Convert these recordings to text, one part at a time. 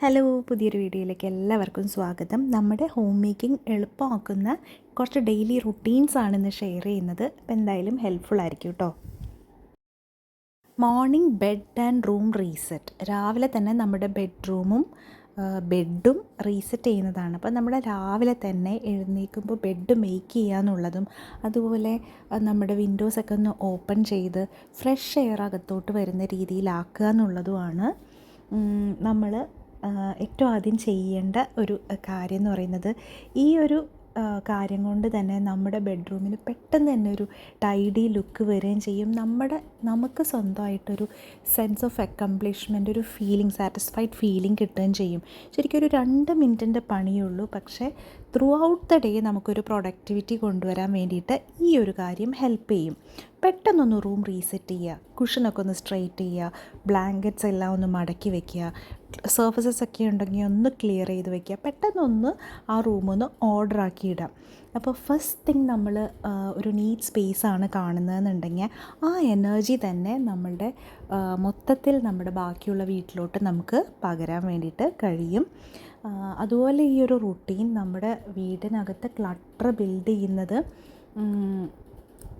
Hello പുതിയൊരു വീഡിയോയിലേക്ക് എല്ലാവർക്കും സ്വാഗതം. നമ്മുടെ ഹോം മേക്കിംഗ് എളുപ്പമാക്കുന്ന കുറച്ച് ഡെയിലി റുട്ടീൻസ് ഇന്ന് ഷെയർ ചെയ്യുന്നത്. അപ്പോൾ എന്തായാലും ഹെൽപ്ഫുൾ ആയിരിക്കും കേട്ടോ morning bed and room reset രാവിലെ തന്നെ നമ്മുടെ ബെഡ്റൂമും ബെഡും റീസെറ്റ് ചെയ്യുന്നതാണ്. അപ്പോൾ നമ്മൾ രാവിലെ തന്നെ എഴുന്നേൽക്കുമ്പോൾ ബെഡ് മേക്ക് ചെയ്യുക എന്നുള്ളതും അതുപോലെ നമ്മുടെ നമ്മുടെ വിൻഡോസൊക്കെ ഒന്ന് ഓപ്പൺ ചെയ്ത് ഫ്രഷ് എയർ അകത്തോട്ട് വരുന്ന രീതിയിലാക്കുക എന്നുള്ളതുമാണ്. നമ്മൾ ഏറ്റവും ആദ്യം ചെയ്യേണ്ട ഒരു കാര്യം എന്ന് പറയുന്നത് ഈ ഒരു കാര്യം കൊണ്ട് തന്നെ നമ്മുടെ ബെഡ്റൂമിന് പെട്ടെന്ന് തന്നെ ഒരു ടൈഡി ലുക്ക് വരികയും ചെയ്യും. നമ്മുടെ നമുക്ക് സ്വന്തമായിട്ടൊരു സെൻസ് ഓഫ് അക്കംപ്ലിഷ്മെന്റ് ഒരു ഫീലിംഗ് സാറ്റിസ്ഫൈഡ് ഫീലിംഗ് കിട്ടുകയും ചെയ്യും. ശരിക്കും ഒരു രണ്ട് മിനിറ്റിന്റെ പണിയുള്ളൂ. പക്ഷേ ത്രൂ ഔട്ട് ദ ഡേ നമുക്കൊരു പ്രൊഡക്ടിവിറ്റി കൊണ്ടുവരാൻ വേണ്ടിയിട്ട് ഈ ഒരു കാര്യം ഹെൽപ്പ് ചെയ്യും. പെട്ടെന്നൊന്ന് റൂം റീസെറ്റ് ചെയ്യുക. കുഷനൊക്കെ ഒന്ന് സ്ട്രെയിറ്റ് ചെയ്യുക. ബ്ലാങ്കറ്റ്സ് എല്ലാം ഒന്ന് മടക്കി വെക്കുക. സർഫസസ് ഒക്കെ ഉണ്ടെങ്കിൽ ഒന്ന് ക്ലിയർ ചെയ്ത് വെക്കുക. പെട്ടെന്നൊന്ന് ആ റൂമൊന്ന് ഓർഡർ ആക്കി ഇടാം അപ്പോൾ ഫസ്റ്റ് തിങ് നമ്മൾ ഒരു നീറ്റ് സ്പേസ് ആണ് കാണുന്നതെന്നുണ്ടെങ്കിൽ ആ എനർജി തന്നെ നമ്മളുടെ മൊത്തത്തിൽ നമ്മുടെ ബാക്കിയുള്ള വീട്ടിലോട്ട് നമുക്ക് പകരാൻ വേണ്ടിയിട്ട് കഴിയും. അതുപോലെ ഈ ഒരു റുട്ടീൻ നമ്മുടെ വീടിനകത്ത് ക്ലട്ടർ ബിൽഡ് ചെയ്യുന്നത്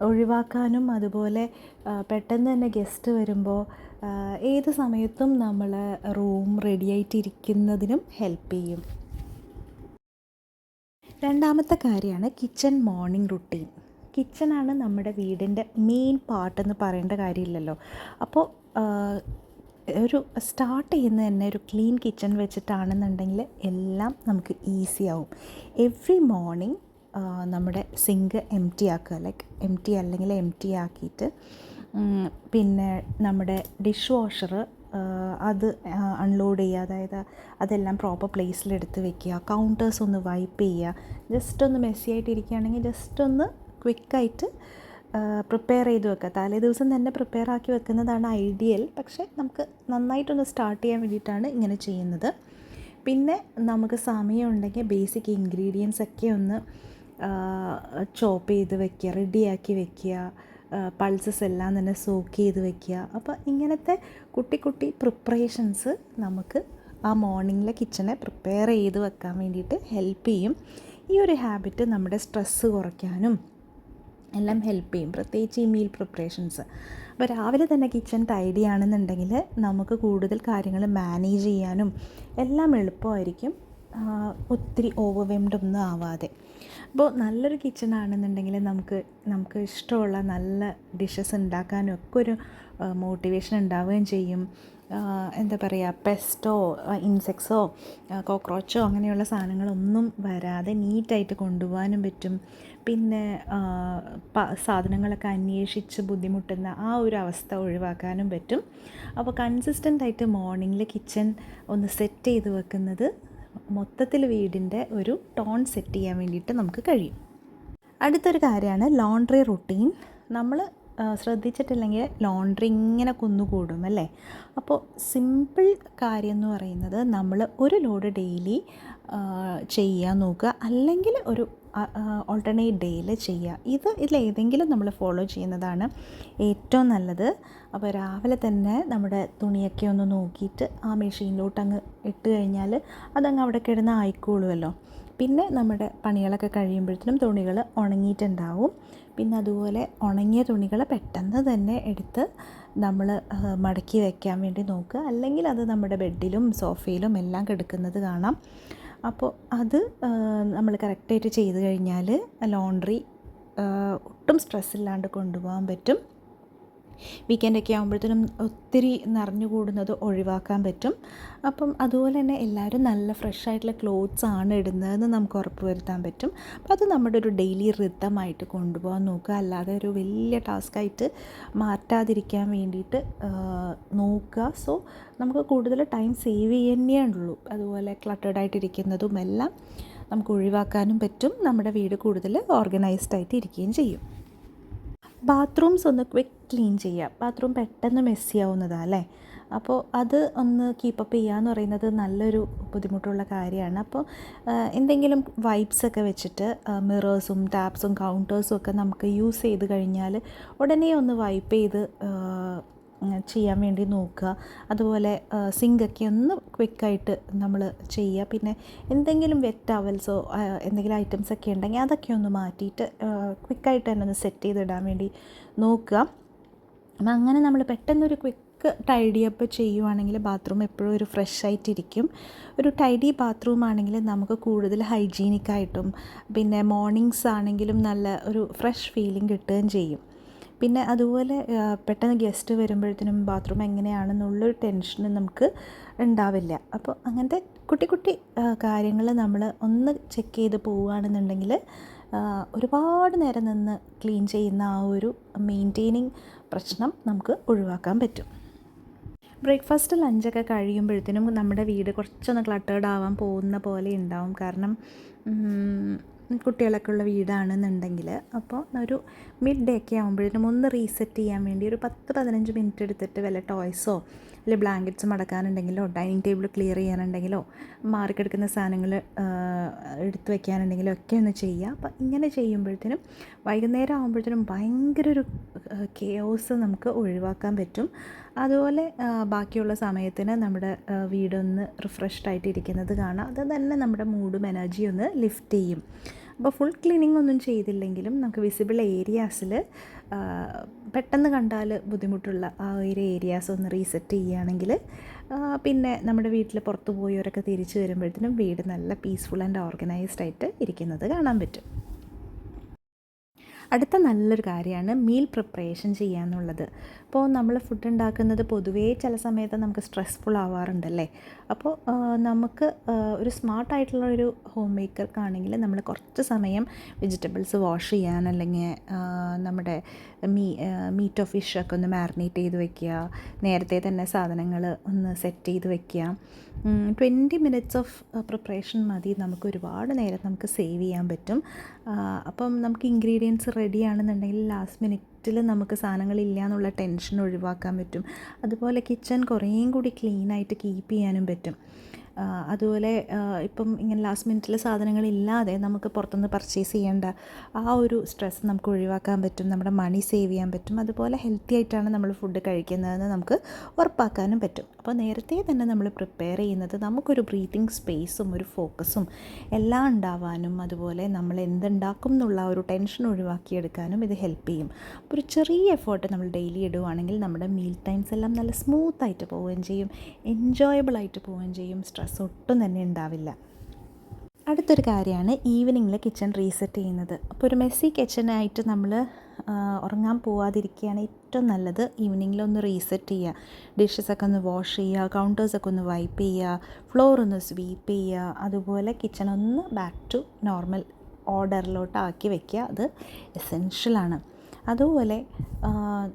ഒഴിവാക്കാനും അതുപോലെ പെട്ടെന്ന് തന്നെ ഗസ്റ്റ് വരുമ്പോൾ ഏത് സമയത്തും നമ്മൾ റൂം റെഡിയായിട്ടിരിക്കുന്നതിനും ഹെൽപ്പ് ചെയ്യും. രണ്ടാമത്തെ കാര്യമാണ് കിച്ചൺ മോർണിംഗ് റുട്ടീൻ കിച്ചണാണ് നമ്മുടെ വീടിന്റെ മെയിൻ പാർട്ട് എന്ന് പറയേണ്ട കാര്യമില്ലല്ലോ. അപ്പോൾ ഒരു സ്റ്റാർട്ട് ചെയ്യുന്ന തന്നെ ഒരു ക്ലീൻ കിച്ചൺ വെച്ചിട്ടാണെന്നുണ്ടെങ്കിൽ എല്ലാം നമുക്ക് ഈസി ആവും. എവ്രി മോർണിംഗ് നമ്മുടെ സിങ്ക് എം ടി ആക്കുക. ലൈക്ക് എം ടി അല്ലെങ്കിൽ എം ടി ആക്കിയിട്ട് പിന്നെ നമ്മുടെ ഡിഷ് വാഷർ അത് അൺലോഡ് ചെയ്യുക. അതായത് അതെല്ലാം പ്രോപ്പർ പ്ലേസിലെടുത്ത് വെക്കുക. കൗണ്ടേഴ്സ് ഒന്ന് വൈപ്പ് ചെയ്യുക. ജസ്റ്റ് ഒന്ന് മെസ്സി ആയിട്ട് ഇരിക്കുകയാണെങ്കിൽ ജസ്റ്റ് ഒന്ന് ക്വിക്കായിട്ട് പ്രിപ്പയർ ചെയ്ത് വെക്കുക. തലേ ദിവസം തന്നെ പ്രിപ്പയർ ആക്കി വെക്കുന്നതാണ് ഐഡിയൽ പക്ഷേ നമുക്ക് നന്നായിട്ടൊന്ന് സ്റ്റാർട്ട് ചെയ്യാൻ വേണ്ടിയിട്ടാണ് ഇങ്ങനെ ചെയ്യുന്നത്. പിന്നെ നമുക്ക് സമയമുണ്ടെങ്കിൽ ബേസിക് ഇൻഗ്രീഡിയൻസ് ഒക്കെ ഒന്ന് ചോപ്പ് ചെയ്ത് വെക്കുക റെഡിയാക്കി വെക്കുക പൾസസ് എല്ലാം തന്നെ സോക്ക് ചെയ്ത് വെക്കുക. അപ്പോൾ ഇങ്ങനത്തെ കുട്ടി കുട്ടി പ്രിപ്പറേഷൻസ് നമുക്ക് ആ മോർണിംഗിലെ കിച്ചണെ പ്രിപ്പയർ ചെയ്ത് വെക്കാൻ വേണ്ടിയിട്ട് ഹെൽപ്പ് ചെയ്യും. ഈ ഒരു ഹാബിറ്റ് നമ്മുടെ സ്ട്രെസ്സ് കുറയ്ക്കാനും എല്ലാം ഹെൽപ്പ് ചെയ്യും. പ്രത്യേകിച്ച് ഈ മീൽ പ്രിപ്പറേഷൻസ് അപ്പോൾ രാവിലെ തന്നെ കിച്ചൺ ടൈഡി ആണെന്നുണ്ടെങ്കിൽ നമുക്ക് കൂടുതൽ കാര്യങ്ങൾ മാനേജ് ചെയ്യാനും എല്ലാം എളുപ്പമായിരിക്കും. ഒത്തിരി ഓവർവെംഡ് ഒന്നും ആവാതെ. അപ്പോൾ നല്ലൊരു കിച്ചൺ ആണെന്നുണ്ടെങ്കിൽ നമുക്ക് നമുക്ക് ഇഷ്ടമുള്ള നല്ല ഡിഷസ് ഉണ്ടാക്കാനൊക്കെ ഒരു മോട്ടിവേഷൻ ഉണ്ടാവുകയും ചെയ്യും. എന്താ പറയുക പെസ്റ്റോ ഇൻസെക്ട്സോ കോക്രോച്ചോ അങ്ങനെയുള്ള സാധനങ്ങളൊന്നും വരാതെ നീറ്റായിട്ട് കൊണ്ടുപോകാനും പറ്റും. പിന്നെ സാധനങ്ങളൊക്കെ അന്വേഷിച്ച് ബുദ്ധിമുട്ടുന്ന ആ ഒരു അവസ്ഥ ഒഴിവാക്കാനും പറ്റും. അപ്പോൾ കൺസിസ്റ്റന്റ് ആയിട്ട് മോർണിംഗിൽ കിച്ചൺ ഒന്ന് സെറ്റ് ചെയ്ത് വെക്കുന്നത് മൊത്തത്തിൽ വീടിന്റെ ഒരു ടോൺ സെറ്റ് ചെയ്യാൻ വേണ്ടിയിട്ട് നമുക്ക് കഴിയും. അടുത്തൊരു കാര്യമാണ് ലോണ്ട്രി റുട്ടീൻ നമ്മൾ ശ്രദ്ധിച്ചിട്ടില്ലെങ്കിൽ ലോണ്ട്രി ഇങ്ങനെ കുന്നുകൂടും അല്ലേ? അപ്പോൾ സിമ്പിൾ കാര്യം എന്ന് പറയുന്നത് നമ്മൾ ഒരു ലോഡ് ഡെയിലി ചെയ്യാൻ നോക്കുക. അല്ലെങ്കിൽ ഒരു ഓൾട്ടർനേറ്റ് ഡേയിൽ ചെയ്യുക ഇത് ഇതിലേതെങ്കിലും നമ്മൾ ഫോളോ ചെയ്യുന്നതാണ് ഏറ്റവും നല്ലത്. അപ്പോൾ രാവിലെ തന്നെ നമ്മുടെ തുണിയൊക്കെ ഒന്ന് നോക്കിയിട്ട് ആ മെഷീനിലോട്ട് അങ്ങ് ഇട്ട് കഴിഞ്ഞാൽ അതങ്ങ് അവിടെ കിടന്ന് ആയിക്കോളുമല്ലോ പിന്നെ നമ്മുടെ പണികളൊക്കെ കഴിയുമ്പോഴത്തേനും തുണികൾ ഉണങ്ങിയിട്ടുണ്ടാവും. പിന്നെ അതുപോലെ ഉണങ്ങിയ തുണികൾ പെട്ടെന്ന് തന്നെ എടുത്ത് നമ്മൾ മടക്കി വയ്ക്കാൻ വേണ്ടി നോക്കുക. അല്ലെങ്കിൽ അത് നമ്മുടെ ബെഡിലും സോഫയിലും എല്ലാം കിടക്കുന്നത് കാണാം. അപ്പോൾ അത് നമ്മൾ കറക്റ്റായിട്ട് ചെയ്ത് കഴിഞ്ഞാൽ ലോണ്ട്രി ഒട്ടും സ്ട്രെസ്സില്ലാണ്ട് കൊണ്ടുപോകാൻ പറ്റും. വീക്കെൻഡൊക്കെ ആകുമ്പോഴത്തേനും ഒത്തിരി നിറഞ്ഞു കൂടുന്നത് ഒഴിവാക്കാൻ പറ്റും. അപ്പം അതുപോലെ തന്നെ എല്ലാവരും നല്ല ഫ്രഷ് ആയിട്ടുള്ള ക്ലോത്ത്സ് ആണ് ഇടുന്നതെന്ന് നമുക്ക് ഉറപ്പ് വരുത്താൻ പറ്റും. അപ്പം അത് നമ്മുടെ ഒരു ഡെയിലി റിതമായിട്ട് കൊണ്ടുപോകാൻ നോക്കുക. അല്ലാതെ ഒരു വലിയ ടാസ്ക്കായിട്ട് മാറ്റാതിരിക്കാൻ വേണ്ടിയിട്ട് നോക്കുക. സോ നമുക്ക് കൂടുതൽ ടൈം സേവ് ചെയ്യുന്നേ ഉള്ളൂ. അതുപോലെ ക്ലട്ടേഡ് ആയിട്ടിരിക്കുന്നതും എല്ലാം നമുക്ക് ഒഴിവാക്കാനും പറ്റും. നമ്മുടെ വീട് കൂടുതൽ ഓർഗനൈസ്ഡ് ആയിട്ട് ഇരിക്കുകയും ചെയ്യും. ബാത്റൂംസ് ഒന്ന് ക്വിക്ക് ക്ലീൻ ചെയ്യുക. ബാത്റൂം പെട്ടെന്ന് മെസ്സി ആവുന്നതാണ് അല്ലേ? അപ്പോൾ അത് ഒന്ന് കീപ്പപ്പ് ചെയ്യുക എന്ന് പറയുന്നത് നല്ലൊരു ബുദ്ധിമുട്ടുള്ള കാര്യമാണ്. അപ്പോൾ എന്തെങ്കിലും വൈപ്സ് ഒക്കെ വെച്ചിട്ട് മിറേഴ്സും ടാപ്സും കൗണ്ടേഴ്സും ഒക്കെ നമുക്ക് യൂസ് ചെയ്ത് കഴിഞ്ഞാൽ ഉടനെ ഒന്ന് വൈപ്പ് ചെയ്ത് ചെയ്യാൻ വേണ്ടി നോക്കുക. അതുപോലെ സിങ്കൊക്കെ ഒന്ന് ക്വിക്കായിട്ട് നമ്മൾ ചെയ്യുക. പിന്നെ എന്തെങ്കിലും വെറ്റ് ടവൽസോ എന്തെങ്കിലും ഐറ്റംസ് ഒക്കെ ഉണ്ടെങ്കിൽ അതൊക്കെ ഒന്ന് മാറ്റിയിട്ട് ക്വിക്കായിട്ട് തന്നെ ഒന്ന് സെറ്റ് ചെയ്തിടാൻ വേണ്ടി നോക്കുക. അപ്പം അങ്ങനെ നമ്മൾ പെട്ടെന്നൊരു ക്വിക്ക് ടൈഡി അപ്പ് ചെയ്യുവാണെങ്കിൽ ബാത്റൂം എപ്പോഴും ഒരു ഫ്രഷ് ആയിട്ടിരിക്കും. ഒരു ടൈഡി ബാത്റൂം ആണെങ്കിൽ നമുക്ക് കൂടുതൽ ഹൈജീനിക് ആയിട്ടും പിന്നെ മോർണിംഗ്സ് ആണെങ്കിലും നല്ല ഒരു ഫ്രഷ് ഫീലിംഗ് കിട്ടുകയും ചെയ്യും. പിന്നെ അതുപോലെ പെട്ടെന്ന് ഗസ്റ്റ് വരുമ്പോഴത്തേനും ബാത്റൂം എങ്ങനെയാണെന്നുള്ളൊരു ടെൻഷനും നമുക്ക് ഉണ്ടാവില്ല. അപ്പോൾ അങ്ങനത്തെ കുട്ടി കുട്ടി കാര്യങ്ങൾ നമ്മൾ ഒന്ന് ചെക്ക് ചെയ്ത് പോവുകയാണെന്നുണ്ടെങ്കിൽ ഒരുപാട് നേരം നിന്ന് ക്ലീൻ ചെയ്യുന്ന ആ ഒരു മെയിന്റെയിനിങ് പ്രശ്നം നമുക്ക് ഒഴിവാക്കാൻ പറ്റും. ബ്രേക്ക്ഫാസ്റ്റ് ലഞ്ചൊക്കെ കഴിയുമ്പോഴത്തേനും നമ്മുടെ വീട് കുറച്ചൊന്ന് ക്ലട്ടേഡ് ആവാൻ പോകുന്ന പോലെ ഉണ്ടാവും. കാരണം കുട്ടികളൊക്കെ ഉള്ള വീടാണെന്നുണ്ടെങ്കിൽ അപ്പോൾ ഒരു മിഡ് ഡേ ഒക്കെ ആകുമ്പോഴത്തേനും ഒന്ന് റീസെറ്റ് ചെയ്യാൻ വേണ്ടി ഒരു പത്ത് പതിനഞ്ച് മിനിറ്റ് എടുത്തിട്ട് വല്ല ടോയ്സോ അല്ലെങ്കിൽ ബ്ലാങ്കറ്റ്സ് മടക്കാനുണ്ടെങ്കിലോ ഡൈനിങ് ടേബിൾ ക്ലിയർ ചെയ്യാനുണ്ടെങ്കിലോ മാറിക്കിടക്കുന്ന സാധനങ്ങൾ എടുത്തു വെക്കാനുണ്ടെങ്കിലോ ഒക്കെ ഒന്ന് ചെയ്യുക. അപ്പം ഇങ്ങനെ ചെയ്യുമ്പോഴത്തേനും വൈകുന്നേരം ആകുമ്പോഴത്തേനും ഭയങ്കര ഒരു കെയോസ് നമുക്ക് ഒഴിവാക്കാൻ പറ്റും. അതുപോലെ ബാക്കിയുള്ള സമയത്തിന് നമ്മുടെ വീടൊന്ന് റിഫ്രഷ്ഡ് ആയിട്ട് ഇരിക്കുന്നത് കാണാം. അത് തന്നെ നമ്മുടെ മൂഡും എനർജിയും ഒന്ന് ലിഫ്റ്റ് ചെയ്യും. അപ്പോൾ ഫുൾ ക്ലീനിങ് ഒന്നും ചെയ്തില്ലെങ്കിലും നമുക്ക് വിസിബിൾ ഏരിയാസിൽ പെട്ടെന്ന് കണ്ടാൽ ബുദ്ധിമുട്ടുള്ള ആ ഒരു ഏരിയാസ് ഒന്ന് റീസെറ്റ് ചെയ്യുകയാണെങ്കിൽ പിന്നെ നമ്മുടെ വീട്ടിൽ പുറത്ത് പോയവരൊക്കെ തിരിച്ചു വരുമ്പോഴത്തേനും വീട് നല്ല പീസ്ഫുൾ ആൻഡ് ഓർഗനൈസ്ഡ് ആയിട്ട് ഇരിക്കുന്നത് കാണാൻ പറ്റും. അടുത്ത നല്ലൊരു കാര്യമാണ് മീൽ പ്രിപ്പറേഷൻ ചെയ്യുക എന്നുള്ളത്. ഇപ്പോൾ നമ്മൾ ഫുഡ് ഉണ്ടാക്കുന്നത് പൊതുവേ ചില സമയത്ത് നമുക്ക് സ്ട്രെസ്ഫുൾ ആവാറുണ്ടല്ലേ? അപ്പോൾ നമുക്ക് ഒരു സ്മാർട്ടായിട്ടുള്ള ഒരു ഹോം മേക്കർക്കാണെങ്കിൽ നമ്മൾ കുറച്ച് സമയം വെജിറ്റബിൾസ് വാഷ് ചെയ്യാൻ അല്ലെങ്കിൽ നമ്മുടെ മീ മീറ്റോ ഫിഷൊക്കെ ഒന്ന് മാരിനേറ്റ് ചെയ്ത് വെക്കുക. നേരത്തെ തന്നെ സാധനങ്ങൾ ഒന്ന് സെറ്റ് ചെയ്ത് വെക്കുക. ട്വന്റി മിനിറ്റ്സ് ഓഫ് പ്രിപ്പറേഷൻ മതി. നമുക്ക് ഒരുപാട് നേരം നമുക്ക് സേവ് ചെയ്യാൻ പറ്റും. അപ്പം നമുക്ക് ഇൻഗ്രീഡിയൻസ് റെഡി ആണെന്നുണ്ടെങ്കിൽ ലാസ്റ്റ് മിനിറ്റിൽ നമുക്ക് സാധനങ്ങളില്ല എന്നുള്ള ടെൻഷൻ ഒഴിവാക്കാൻ പറ്റും. അതുപോലെ കിച്ചൺ കുറേയും കൂടി ക്ലീനായിട്ട് കീപ്പ് ചെയ്യാനും പറ്റും. അതുപോലെ ഇപ്പം ഇങ്ങനെ ലാസ്റ്റ് മിനിറ്റിൽ സാധനങ്ങളില്ലാതെ നമുക്ക് പുറത്തുനിന്ന് പർച്ചേസ് ചെയ്യേണ്ട ആ ഒരു സ്ട്രെസ് നമുക്ക് ഒഴിവാക്കാൻ പറ്റും നമ്മുടെ മണി സേവ് ചെയ്യാൻ പറ്റും. അതുപോലെ ഹെൽത്തി ആയിട്ടാണ് നമ്മൾ ഫുഡ് കഴിക്കുന്നതെന്ന് നമുക്ക് ഉറപ്പാക്കാനും പറ്റും. അപ്പോൾ നേരത്തെ തന്നെ നമ്മൾ പ്രിപ്പയർ ചെയ്യുന്നത് നമുക്കൊരു ബ്രീത്തിങ് സ്പേസും ഒരു ഫോക്കസും എല്ലാം ഉണ്ടാവാനും അതുപോലെ നമ്മൾ എന്തുണ്ടാക്കും എന്നുള്ള ഒരു ടെൻഷൻ ഒഴിവാക്കിയെടുക്കാനും ഇത് ഹെൽപ്പ് ചെയ്യും. അപ്പോൾ ഒരു ചെറിയ എഫേർട്ട് നമ്മൾ ഡെയിലി ഇടുവാണെങ്കിൽ നമ്മുടെ മീൽ ടൈംസ് എല്ലാം നല്ല സ്മൂത്ത് ആയിട്ട് പോവുകയും ചെയ്യും എൻജോയബിൾ ആയിട്ട് പോവുകയും ചെയ്യും സ്ട്രെസ് സ്ട്രെസ് ഒട്ടും തന്നെ ഉണ്ടാവില്ല. അടുത്തൊരു കാര്യമാണ് ഈവനിങ്ങിൽ കിച്ചൺ റീസെറ്റ് ചെയ്യുന്നത്. അപ്പോൾ ഒരു മെസ്സി കിച്ചനായിട്ട് നമ്മൾ ഉറങ്ങാൻ പോവാതിരിക്കുകയാണ് ഏറ്റവും നല്ലത്. ഈവനിങ്ങിലൊന്ന് റീസെറ്റ് ചെയ്യുക. ഡിഷസൊക്കെ ഒന്ന് വാഷ് ചെയ്യുക കൗണ്ടേഴ്സൊക്കെ ഒന്ന് വൈപ്പ് ചെയ്യുക ഫ്ലോർ ഒന്ന് സ്വീപ്പ് ചെയ്യുക അതുപോലെ കിച്ചൺ ഒന്ന് ബാക്ക് ടു നോർമൽ ഓർഡറിലോട്ട് ആക്കി വെക്കുക. അത് എസെൻഷ്യലാണ് അതുപോലെ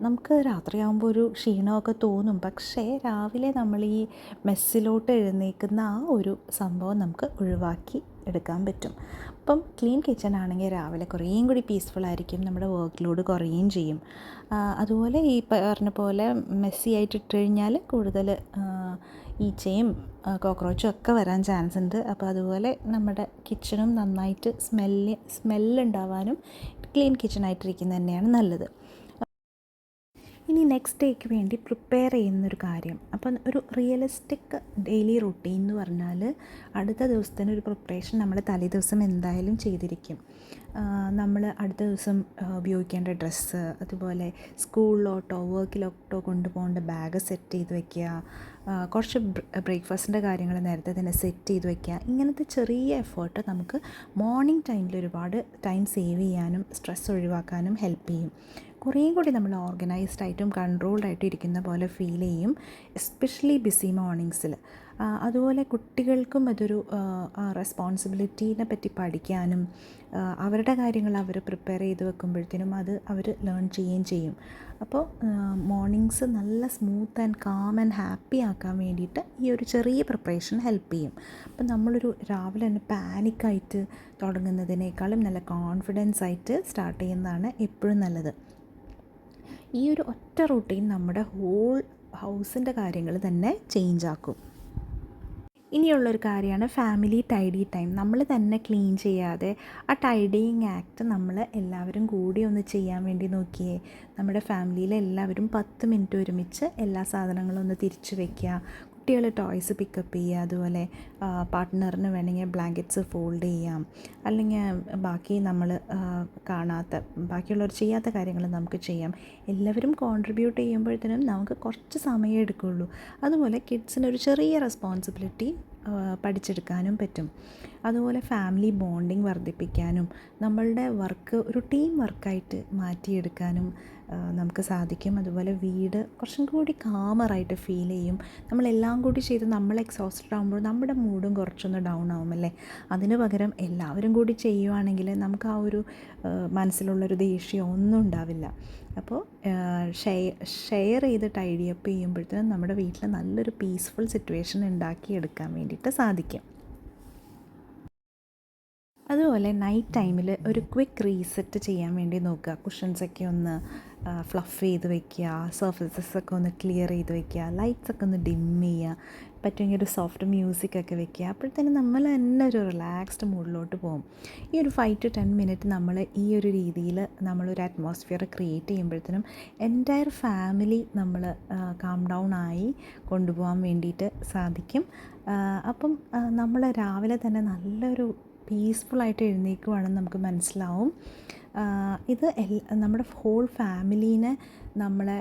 നമുക്ക് രാത്രിയാകുമ്പോൾ ഒരു ക്ഷീണമൊക്കെ തോന്നും. പക്ഷേ രാവിലെ നമ്മൾ ഈ മെസ്സിലോട്ട് എഴുന്നേൽക്കുന്ന ആ ഒരു സംഭവം നമുക്ക് ഒഴിവാക്കി എടുക്കാൻ പറ്റും. അപ്പം ക്ലീൻ കിച്ചൺ ആണെങ്കിൽ രാവിലെ കുറേയും കൂടി പീസ്ഫുൾ ആയിരിക്കും. നമ്മുടെ വർക്ക് ലോഡ് കുറയുകയും ചെയ്യും. അതുപോലെ ഈ പറഞ്ഞ പോലെ മെസ്സി ആയിട്ട് ഇട്ട് കഴിഞ്ഞാൽ കൂടുതൽ ഈച്ചയും കോക്രോച്ചും ഒക്കെ വരാൻ ചാൻസ് ഉണ്ട്. അപ്പോൾ അതുപോലെ നമ്മുടെ കിച്ചണും നന്നായിട്ട് സ്മെല്ല് സ്മെല്ലുണ്ടാവാനും ക്ലീൻ കിച്ചണായിട്ടിരിക്കുന്നത് തന്നെയാണ് നല്ലത്. ഇനി നെക്സ്റ്റ് ഡേക്ക് വേണ്ടി പ്രിപ്പയർ ചെയ്യുന്നൊരു കാര്യം. അപ്പം ഒരു റിയലിസ്റ്റിക് ഡെയിലി റുട്ടീൻ എന്ന് പറഞ്ഞാൽ അടുത്ത ദിവസത്തിന് ഒരു പ്രിപ്പറേഷൻ നമ്മൾ തലേ ദിവസം എന്തായാലും ചെയ്തിരിക്കും. നമ്മൾ അടുത്ത ദിവസം ഉപയോഗിക്കേണ്ട ഡ്രസ്സ് അതുപോലെ സ്കൂളിലോട്ടോ വർക്കിലോട്ടോ കൊണ്ടുപോകേണ്ട ബാഗ് സെറ്റ് ചെയ്ത് വെക്കുക. കുറച്ച് ബ്രേക്ക്ഫാസ്റ്റിന്റെ കാര്യങ്ങൾ നേരത്തെ തന്നെ സെറ്റ് ചെയ്ത് വെക്കുക. ഇങ്ങനത്തെ ചെറിയ എഫേർട്ട് നമുക്ക് മോർണിംഗ് ടൈമിൽ ഒരുപാട് ടൈം സേവ് ചെയ്യാനും സ്ട്രെസ് ഒഴിവാക്കാനും ഹെൽപ്പ് ചെയ്യും. കുറേ കൂടി നമ്മൾ ഓർഗനൈസ്ഡ് ആയിട്ടും കൺട്രോൾഡ് ആയിട്ടും ഇരിക്കുന്ന പോലെ ഫീൽ ചെയ്യും എസ്പെഷ്യലി ബിസി മോർണിംഗ്സിൽ അതുപോലെ കുട്ടികൾക്കും അതൊരു റെസ്പോൺസിബിലിറ്റീനെ പറ്റി പഠിക്കാനും അവരുടെ കാര്യങ്ങൾ അവർ പ്രിപ്പയർ ചെയ്ത് വെക്കുമ്പോഴത്തേനും അത് അവർ ലേൺ ചെയ്യുകയും ചെയ്യും. അപ്പോൾ മോർണിംഗ്സ് നല്ല smooth and calm and happy ആക്കാൻ വേണ്ടിയിട്ട് ഈ ഒരു ചെറിയ പ്രിപ്പറേഷൻ ഹെൽപ്പ് ചെയ്യും. അപ്പം നമ്മളൊരു രാവിലെ തന്നെ പാനിക്കായിട്ട് തുടങ്ങുന്നതിനേക്കാളും നല്ല കോൺഫിഡൻസ് ആയിട്ട് സ്റ്റാർട്ട് ചെയ്യുന്നതാണ് എപ്പോഴും നല്ലത്. ഈ ഒരു ഒറ്റ റൂട്ടീൻ നമ്മുടെ ഹോൾ ഹൗസിന്റെ കാര്യങ്ങൾ തന്നെ ചേഞ്ച് ആക്കും. ഇനിയുള്ളൊരു കാര്യമാണ് ഫാമിലി ടൈഡി ടൈം നമ്മൾ തന്നെ ക്ലീൻ ചെയ്യാതെ ആ ടൈഡിങ് ആക്ട് നമ്മൾ എല്ലാവരും കൂടി ഒന്ന് ചെയ്യാൻ വേണ്ടി നോക്കിയേ. നമ്മുടെ ഫാമിലിയിലെ എല്ലാവരും പത്ത് മിനിറ്റ് ഒരുമിച്ച് എല്ലാ സാധനങ്ങളും ഒന്ന് തിരിച്ചു വയ്ക്കുക കുട്ടികൾ ടോയ്സ് പിക്കപ്പ് ചെയ്യുക അതുപോലെ പാർട്ട്ണറിന് വേണമെങ്കിൽ ബ്ലാങ്കറ്റ്സ് ഫോൾഡ് ചെയ്യാം. അല്ലെങ്കിൽ ബാക്കി നമ്മൾ കാണാത്ത ബാക്കിയുള്ളവർ ചെയ്യാത്ത കാര്യങ്ങൾ നമുക്ക് ചെയ്യാം. എല്ലാവരും കോൺട്രിബ്യൂട്ട് ചെയ്യുമ്പോഴത്തേനും നമുക്ക് കുറച്ച് സമയം എടുക്കുള്ളൂ. അതുപോലെ കിഡ്സിന് ഒരു ചെറിയ റെസ്പോൺസിബിലിറ്റി പഠിച്ചെടുക്കാനും പറ്റും. അതുപോലെ ഫാമിലി ബോണ്ടിങ് വർദ്ധിപ്പിക്കാനും നമ്മളുടെ വർക്ക് ഒരു ടീം വർക്കായിട്ട് മാറ്റിയെടുക്കാനും നമുക്ക് സാധിക്കും. അതുപോലെ വീട് കുറച്ചും കൂടി കാമറായിട്ട് ഫീൽ ചെയ്യും. നമ്മളെല്ലാം കൂടി ചെയ്ത് നമ്മൾ എക്സോസ്റ്റഡ് ആകുമ്പോൾ നമ്മുടെ മൂഡും കുറച്ചൊന്ന് ഡൗൺ ആവും അല്ലേ അതിന് പകരം എല്ലാവരും കൂടി ചെയ്യുവാണെങ്കിൽ നമുക്ക് ആ ഒരു മനസ്സിലുള്ളൊരു ദേഷ്യം ഒന്നും ഉണ്ടാവില്ല. അപ്പോൾ ഷെയർ ഷെയർ ചെയ്ത് ടൈഡി അപ്പ് ചെയ്യുമ്പോഴത്തേനും നമ്മുടെ വീട്ടിൽ നല്ലൊരു പീസ്ഫുൾ സിറ്റുവേഷൻ ഉണ്ടാക്കിയെടുക്കാൻ വേണ്ടിയിട്ട് സാധിക്കും. അതുപോലെ നൈറ്റ് ടൈമിൽ ഒരു ക്വിക്ക് റീസെറ്റ് ചെയ്യാൻ വേണ്ടി നോക്കുക. കുഷൻസൊക്കെ ഒന്ന് ഫ്ലഫ് ചെയ്ത് വെക്കുക സർഫസസ് ഒക്കെ ഒന്ന് ക്ലിയർ ചെയ്ത് വെക്കുക ലൈറ്റ്സ് ഒക്കെ ഒന്ന് ഡിം ചെയ്യുക പറ്റുമെങ്കിൽ ഒരു സോഫ്റ്റ് മ്യൂസിക് ഒക്കെ വെക്കുക. അപ്പോഴത്തേനും നമ്മൾ തന്നെ ഒരു റിലാക്സ്ഡ് മൂഡിലോട്ട് പോകും. ഈ ഒരു ഫൈവ് ടു ടെൻ മിനിറ്റ് നമ്മൾ ഈ ഒരു രീതിയിൽ നമ്മളൊരു അറ്റ്മോസ്ഫിയർ ക്രിയേറ്റ് ചെയ്യുമ്പോഴത്തേനും എന്റയർ ഫാമിലി നമ്മൾ കാം ഡൗൺ ആയി കൊണ്ടുപോകാൻ വേണ്ടിയിട്ട് സാധിക്കും. അപ്പം നമ്മൾ രാവിലെ തന്നെ നല്ലൊരു പീസ്ഫുള്ളായിട്ട് എഴുന്നേക്കുവാണെന്ന് നമുക്ക് മനസ്സിലാവും. ഇത് നമ്മുടെ ഹോൾ ഫാമിലീനെ നമ്മളെ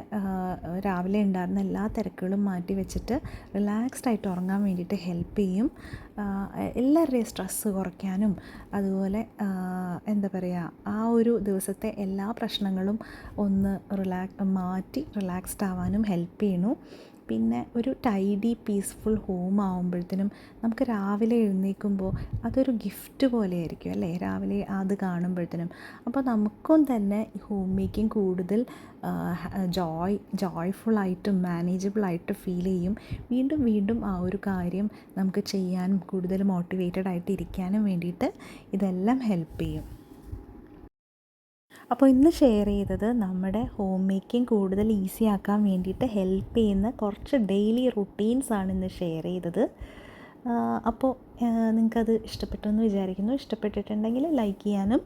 രാവിലെ ഉണ്ടായിരുന്ന എല്ലാ തിരക്കുകളും മാറ്റി വെച്ചിട്ട് റിലാക്സ്ഡ് ആയിട്ട് ഉറങ്ങാൻ വേണ്ടിയിട്ട് ഹെൽപ്പ് ചെയ്യും. എല്ലാവരുടെയും സ്ട്രെസ്സ് കുറയ്ക്കാനും അതുപോലെ എന്താ പറയുക ആ ഒരു ദിവസത്തെ എല്ലാ പ്രശ്നങ്ങളും ഒന്ന് റിലാക് മാറ്റി റിലാക്സ്ഡ് ആവാനും ഹെൽപ്പ് ചെയ്യുന്നു. പിന്നെ ഒരു ടൈഡി പീസ്ഫുൾ ഹോം ആകുമ്പോഴത്തേനും നമുക്ക് രാവിലെ എഴുന്നേൽക്കുമ്പോൾ അതൊരു ഗിഫ്റ്റ് പോലെ ആയിരിക്കും അല്ലേ? രാവിലെ അത് കാണുമ്പോഴത്തേനും. അപ്പോൾ നമുക്കും തന്നെ ഹോം മേക്കിംഗ് കൂടുതൽ ജോയ് ജോയ്ഫുള്ളായിട്ടും മാനേജബിളായിട്ട് ഫീൽ ചെയ്യും. വീണ്ടും വീണ്ടും ആ ഒരു കാര്യം നമുക്ക് ചെയ്യാനും കൂടുതൽ മോട്ടിവേറ്റഡ് ആയിട്ട് ഇരിക്കാനും വേണ്ടിയിട്ട് ഇതെല്ലാം ഹെൽപ്പ് ചെയ്യും. അപ്പോൾ ഇന്ന് ഷെയർ ചെയ്തത് നമ്മുടെ ഹോം മേക്കിംഗ് കൂടുതൽ ഈസി ആക്കാൻ വേണ്ടിയിട്ട് ഹെൽപ്പ് ചെയ്യുന്ന കുറച്ച് ഡെയിലി റുട്ടീൻസ് ആണ് ഇന്ന് ഷെയർ ചെയ്തത്. അപ്പോൾ നിങ്ങൾക്കത് ഇഷ്ടപ്പെട്ടു എന്ന് വിചാരിക്കുന്നു. ഇഷ്ടപ്പെട്ടിട്ടുണ്ടെങ്കിൽ ലൈക്ക് ചെയ്യാനും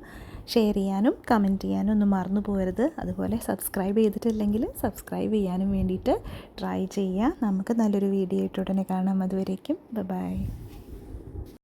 ഷെയർ ചെയ്യാനും കമന്റ് ചെയ്യാനും ഒന്നും മറന്നു പോകരുത്. അതുപോലെ സബ്സ്ക്രൈബ് ചെയ്തിട്ടില്ലെങ്കിൽ സബ്സ്ക്രൈബ് ചെയ്യാനും വേണ്ടിയിട്ട് ട്രൈ ചെയ്യുക. നമുക്ക് നല്ലൊരു വീഡിയോ ആയിട്ട് ഉടനെ കാണാം. അതുവരേക്കും ബൈ